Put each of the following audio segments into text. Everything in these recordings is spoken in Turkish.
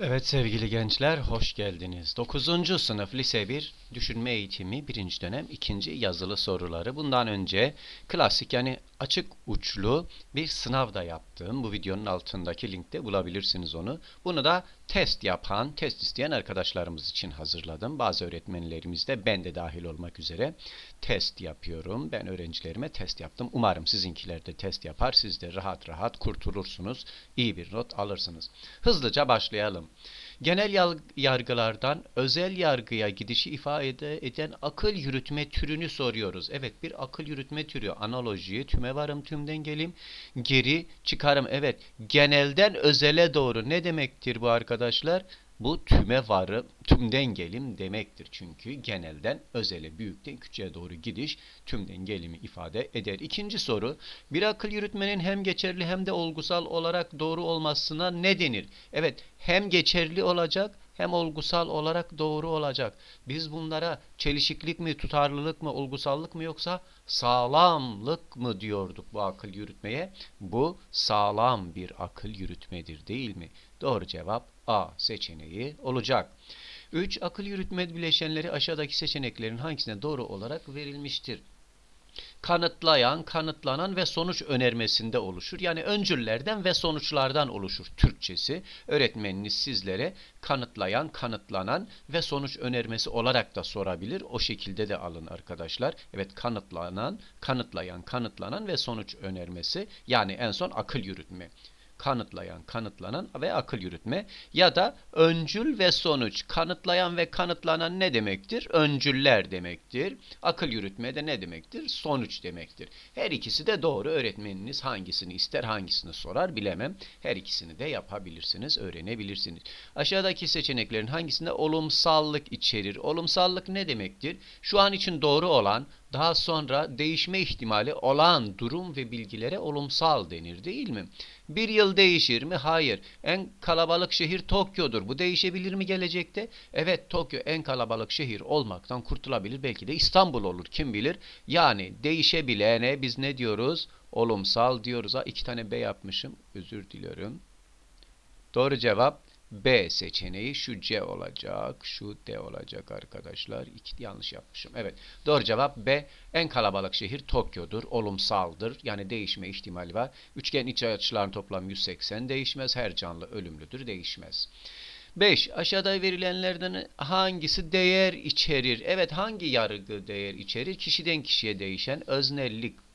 Evet sevgili gençler, hoş geldiniz. 9. sınıf lise 1 düşünme eğitimi 1. dönem 2. yazılı soruları. Bundan önce klasik yani açık uçlu bir sınav da yaptım. Bu videonun altındaki linkte bulabilirsiniz onu. Bunu da test yapan, test isteyen arkadaşlarımız için hazırladım. Bazı öğretmenlerimiz de ben de dahil olmak üzere test yapıyorum. Ben öğrencilerime test yaptım. Umarım sizinkiler de test yapar. Siz de rahat rahat kurtulursunuz. İyi bir not alırsınız. Hızlıca başlayalım. Genel yargılardan özel yargıya gidişi ifade eden akıl yürütme türünü soruyoruz. Evet bir akıl yürütme türü analoji, tüme varım, tümden gelim, geri çıkarım. Evet genelden özele doğru ne demektir bu arkadaşlar? Bu tüme varım, tümden gelim demektir. Çünkü genelden özele, büyükten küçüğe doğru gidiş tümden gelimi ifade eder. İkinci soru, bir akıl yürütmenin hem geçerli hem de olgusal olarak doğru olmasına ne denir? Evet, hem geçerli olacak hem olgusal olarak doğru olacak. Biz bunlara çelişiklik mi, tutarlılık mı, olgusallık mı yoksa sağlamlık mı diyorduk bu akıl yürütmeye? Bu sağlam bir akıl yürütmedir değil mi? Doğru cevap A seçeneği olacak. 3. Akıl yürütme bileşenleri aşağıdaki seçeneklerin hangisine doğru olarak verilmiştir? kanıtlayan, kanıtlanan ve sonuç önermesinde oluşur. Yani öncüllerden ve sonuçlardan oluşur Türkçesi. Öğretmeniniz sizlere kanıtlayan, kanıtlanan ve sonuç önermesi olarak da sorabilir. O şekilde de alın arkadaşlar. Evet kanıtlanan, kanıtlayan, kanıtlanan ve sonuç önermesi yani en son akıl yürütme kanıtlayan, kanıtlanan ve akıl yürütme ya da öncül ve sonuç kanıtlayan ve kanıtlanan ne demektir? Öncüller demektir. Akıl yürütme de ne demektir? Sonuç demektir. Her ikisi de doğru. Öğretmeniniz hangisini ister, hangisini sorar bilemem. Her ikisini de yapabilirsiniz, öğrenebilirsiniz. Aşağıdaki seçeneklerin hangisinde olumsallık içerir? Olumsallık ne demektir? Şu an için doğru olan, daha sonra değişme ihtimali olan durum ve bilgilere olumsal denir değil mi? Bir yıl değişir mi? Hayır. En kalabalık şehir Tokyo'dur. Bu değişebilir mi gelecekte? Evet Tokyo en kalabalık şehir olmaktan kurtulabilir. Belki de İstanbul olur kim bilir. Yani değişebilene biz ne diyoruz? Olumsal diyoruz. Ha iki tane B yapmışım. Özür diliyorum. Doğru cevap B seçeneği şu C olacak, şu D olacak arkadaşlar. İki yanlış yapmışım. Evet. Doğru cevap B. En kalabalık şehir Tokyo'dur. Olumsaldır. Yani değişme ihtimali var. Üçgen iç açıların toplam 180 değişmez. Her canlı ölümlüdür. Değişmez. 5. Aşağıda verilenlerden hangisi değer içerir? Evet hangi yargı değer içerir? Kişiden kişiye değişen öznellik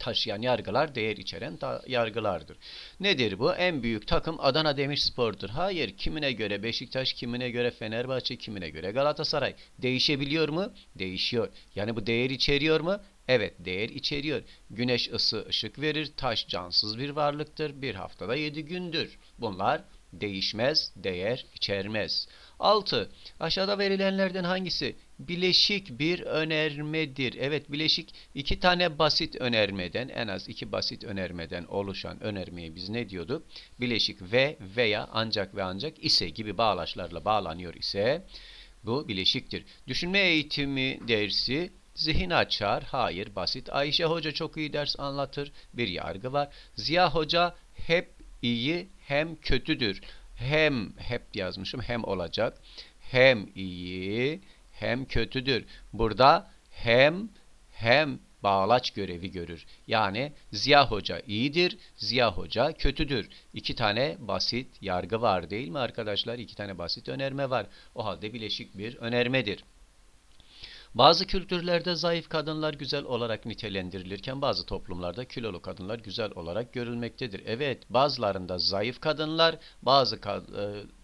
taşıyan yargılar değer içeren yargılardır. Nedir bu? En büyük takım Adana Demirspor'dur. Hayır. Kimine göre Beşiktaş, kimine göre Fenerbahçe, kimine göre Galatasaray. Değişebiliyor mu? Değişiyor. Yani bu değer içeriyor mu? Evet değer içeriyor. Güneş ısı ışık verir. Taş cansız bir varlıktır. Bir haftada yedi gündür. Bunlar değişmez, değer içermez. 6. Aşağıda verilenlerden hangisi bileşik bir önermedir? Evet bileşik iki tane basit önermeden en az iki basit önermeden oluşan önermeye biz ne diyorduk? Bileşik ve veya ancak ve ancak ise gibi bağlaçlarla bağlanıyor ise bu bileşiktir. Düşünme eğitimi dersi Zihin açar. Hayır basit. Ayşe Hoca çok iyi ders anlatır. Bir yargı var. Ziya Hoca hep iyi hem kötüdür hem hep yazmışım hem olacak. Hem iyi hem kötüdür. Burada hem hem bağlaç görevi görür. Yani Ziya Hoca iyidir, Ziya Hoca kötüdür. İki tane basit yargı var değil mi arkadaşlar? İki tane basit önerme var. O halde bileşik bir önermedir. Bazı kültürlerde zayıf kadınlar güzel olarak nitelendirilirken bazı toplumlarda kilolu kadınlar güzel olarak görülmektedir. Evet bazılarında zayıf kadınlar bazı e,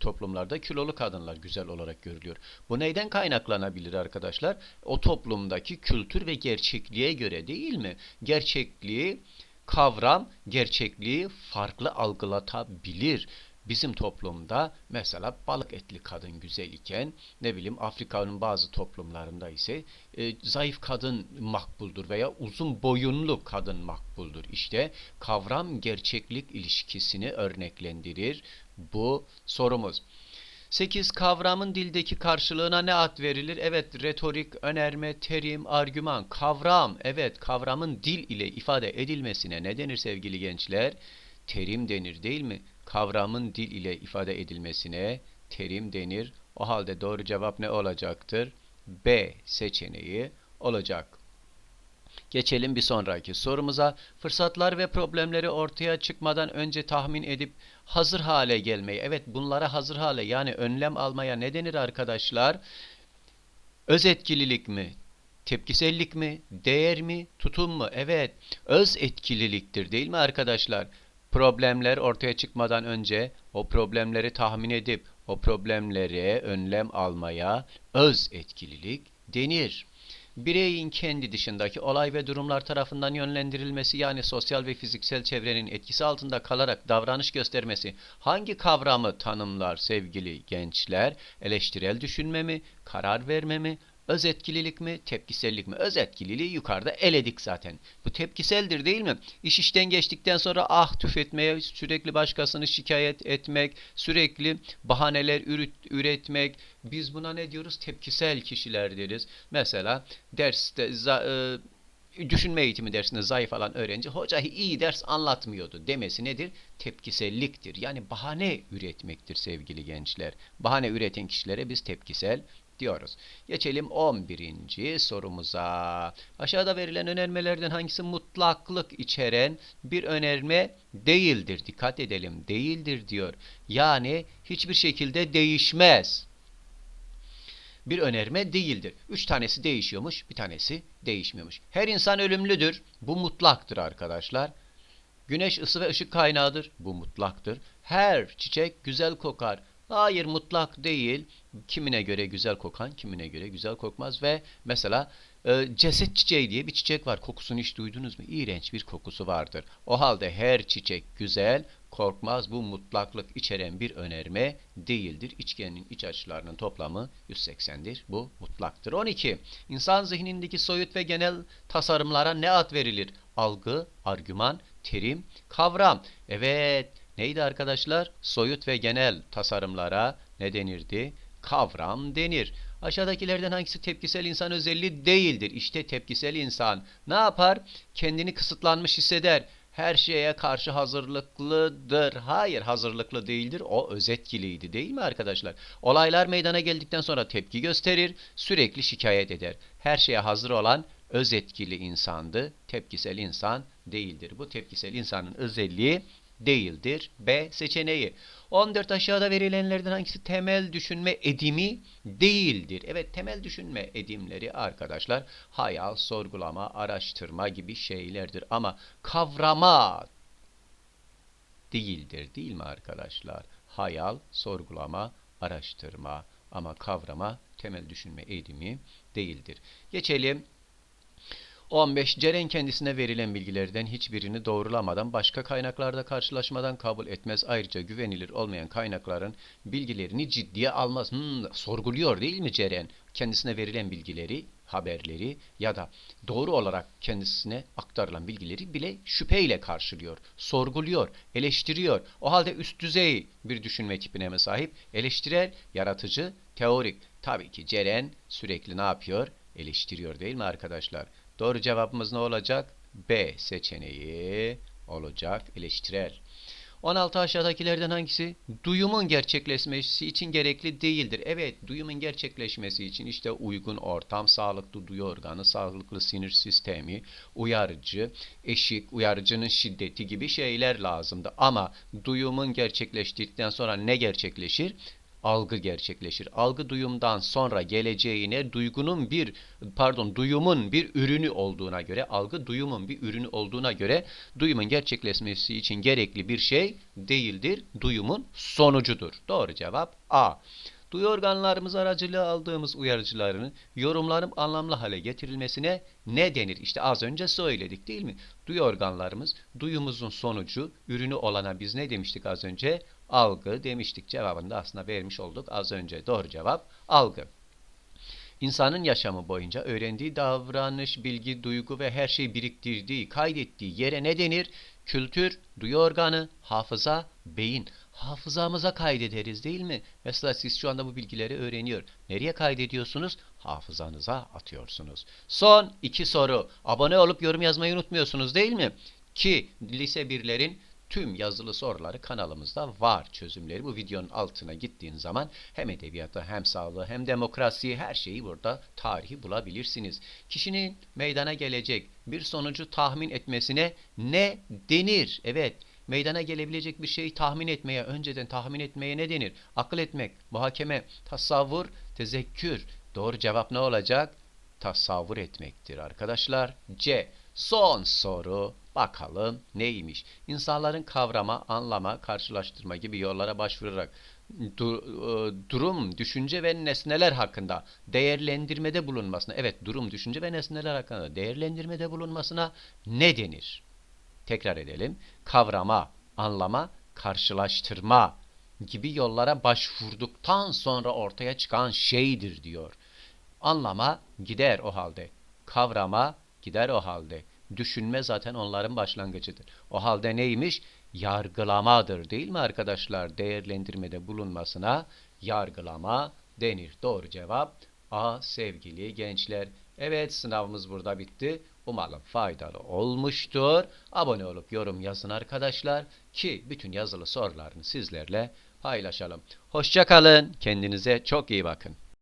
toplumlarda kilolu kadınlar güzel olarak görülüyor. Bu neyden kaynaklanabilir arkadaşlar? O toplumdaki kültür ve gerçekliğe göre değil mi? Gerçekliği kavram gerçekliği farklı algılatabilir. Bizim toplumda mesela balık etli kadın güzel iken ne bileyim Afrika'nın bazı toplumlarında ise e, zayıf kadın makbuldur veya uzun boyunlu kadın makbuldur. İşte kavram gerçeklik ilişkisini örneklendirir bu sorumuz. 8. Kavramın dildeki karşılığına ne ad verilir? Evet, retorik, önerme, terim, argüman, kavram. Evet, kavramın dil ile ifade edilmesine ne denir sevgili gençler? Terim denir değil mi? Kavramın dil ile ifade edilmesine terim denir. O halde doğru cevap ne olacaktır? B seçeneği olacak. Geçelim bir sonraki sorumuza. Fırsatlar ve problemleri ortaya çıkmadan önce tahmin edip hazır hale gelmeyi. Evet bunlara hazır hale yani önlem almaya ne denir arkadaşlar? Öz etkililik mi? Tepkisellik mi? Değer mi? Tutum mu? Evet. Öz etkililiktir değil mi arkadaşlar? Problemler ortaya çıkmadan önce o problemleri tahmin edip o problemlere önlem almaya öz etkililik denir. Bireyin kendi dışındaki olay ve durumlar tarafından yönlendirilmesi yani sosyal ve fiziksel çevrenin etkisi altında kalarak davranış göstermesi hangi kavramı tanımlar sevgili gençler? Eleştirel düşünme mi, karar verme mi, öz etkililik mi, tepkisellik mi? Öz etkililiği yukarıda eledik zaten. Bu tepkiseldir değil mi? İş işten geçtikten sonra ah tüf etmeye, sürekli başkasını şikayet etmek, sürekli bahaneler üret- üretmek. Biz buna ne diyoruz? Tepkisel kişiler deriz. Mesela derste e, düşünme eğitimi dersinde zayıf olan öğrenci hoca iyi ders anlatmıyordu demesi nedir? Tepkiselliktir. Yani bahane üretmektir sevgili gençler. Bahane üreten kişilere biz tepkisel diyoruz. Geçelim 11. sorumuza. Aşağıda verilen önermelerden hangisi mutlaklık içeren bir önerme değildir? Dikkat edelim. Değildir diyor. Yani hiçbir şekilde değişmez bir önerme değildir. Üç tanesi değişiyormuş, bir tanesi değişmiyormuş. Her insan ölümlüdür. Bu mutlaktır arkadaşlar. Güneş ısı ve ışık kaynağıdır. Bu mutlaktır. Her çiçek güzel kokar. Hayır mutlak değil. Kimine göre güzel kokan, kimine göre güzel kokmaz ve mesela e, ceset çiçeği diye bir çiçek var. Kokusunu hiç duydunuz mu? İğrenç bir kokusu vardır. O halde her çiçek güzel, korkmaz. Bu mutlaklık içeren bir önerme değildir. İçgenin iç açılarının toplamı 180'dir. Bu mutlaktır. 12. İnsan zihnindeki soyut ve genel tasarımlara ne ad verilir? Algı, argüman, terim, kavram. Evet. Neydi arkadaşlar? Soyut ve genel tasarımlara ne denirdi? Kavram denir. Aşağıdakilerden hangisi tepkisel insan özelliği değildir? İşte tepkisel insan ne yapar? Kendini kısıtlanmış hisseder. Her şeye karşı hazırlıklıdır. Hayır hazırlıklı değildir. O özetkiliydi değil mi arkadaşlar? Olaylar meydana geldikten sonra tepki gösterir. Sürekli şikayet eder. Her şeye hazır olan öz etkili insandı. Tepkisel insan değildir. Bu tepkisel insanın özelliği değildir. B seçeneği. 14 aşağıda verilenlerden hangisi temel düşünme edimi değildir? Evet temel düşünme edimleri arkadaşlar hayal, sorgulama, araştırma gibi şeylerdir. Ama kavrama değildir değil mi arkadaşlar? Hayal, sorgulama, araştırma ama kavrama temel düşünme edimi değildir. Geçelim 15. Ceren kendisine verilen bilgilerden hiçbirini doğrulamadan başka kaynaklarda karşılaşmadan kabul etmez. Ayrıca güvenilir olmayan kaynakların bilgilerini ciddiye almaz. Hmm, sorguluyor değil mi Ceren? Kendisine verilen bilgileri, haberleri ya da doğru olarak kendisine aktarılan bilgileri bile şüpheyle karşılıyor. Sorguluyor, eleştiriyor. O halde üst düzey bir düşünme tipine mi sahip? Eleştirel, yaratıcı, teorik. Tabii ki Ceren sürekli ne yapıyor? Eleştiriyor değil mi arkadaşlar? Doğru cevabımız ne olacak? B seçeneği olacak. Eleştirel. 16 aşağıdakilerden hangisi duyumun gerçekleşmesi için gerekli değildir? Evet, duyumun gerçekleşmesi için işte uygun ortam, sağlıklı duyu organı, sağlıklı sinir sistemi, uyarıcı, eşik, uyarıcının şiddeti gibi şeyler lazımdı. Ama duyumun gerçekleştikten sonra ne gerçekleşir? Algı gerçekleşir. Algı duyumdan sonra geleceğine duygunun bir pardon duyumun bir ürünü olduğuna göre algı duyumun bir ürünü olduğuna göre duyumun gerçekleşmesi için gerekli bir şey değildir. Duyumun sonucudur. Doğru cevap A. Duyu organlarımız aracılığı aldığımız uyarıcıların yorumlarım anlamlı hale getirilmesine ne denir? İşte az önce söyledik değil mi? Duyu organlarımız duyumuzun sonucu, ürünü olana biz ne demiştik az önce? Algı demiştik. Cevabını da aslında vermiş olduk az önce. Doğru cevap algı. İnsanın yaşamı boyunca öğrendiği davranış, bilgi, duygu ve her şeyi biriktirdiği, kaydettiği yere ne denir? Kültür, duyu organı, hafıza, beyin. Hafızamıza kaydederiz değil mi? Mesela siz şu anda bu bilgileri öğreniyor. Nereye kaydediyorsunuz? Hafızanıza atıyorsunuz. Son iki soru. Abone olup yorum yazmayı unutmuyorsunuz değil mi? Ki lise birlerin tüm yazılı soruları kanalımızda var çözümleri. Bu videonun altına gittiğin zaman hem edebiyatı hem sağlığı hem demokrasiyi her şeyi burada tarihi bulabilirsiniz. Kişinin meydana gelecek bir sonucu tahmin etmesine ne denir? Evet meydana gelebilecek bir şeyi tahmin etmeye, önceden tahmin etmeye ne denir? Akıl etmek, muhakeme, tasavvur, tezekkür. Doğru cevap ne olacak? Tasavvur etmektir arkadaşlar. C. Son soru. Bakalım neymiş? İnsanların kavrama, anlama, karşılaştırma gibi yollara başvurarak du- e, durum, düşünce ve nesneler hakkında değerlendirmede bulunmasına, evet durum, düşünce ve nesneler hakkında değerlendirmede bulunmasına ne denir? Tekrar edelim. Kavrama, anlama, karşılaştırma gibi yollara başvurduktan sonra ortaya çıkan şeydir diyor. Anlama gider o halde. Kavrama gider o halde. Düşünme zaten onların başlangıcıdır. O halde neymiş? Yargılamadır değil mi arkadaşlar? Değerlendirmede bulunmasına yargılama denir. Doğru cevap A sevgili gençler. Evet sınavımız burada bitti. Umarım faydalı olmuştur. Abone olup yorum yazın arkadaşlar ki bütün yazılı sorularını sizlerle paylaşalım. Hoşça kalın. Kendinize çok iyi bakın.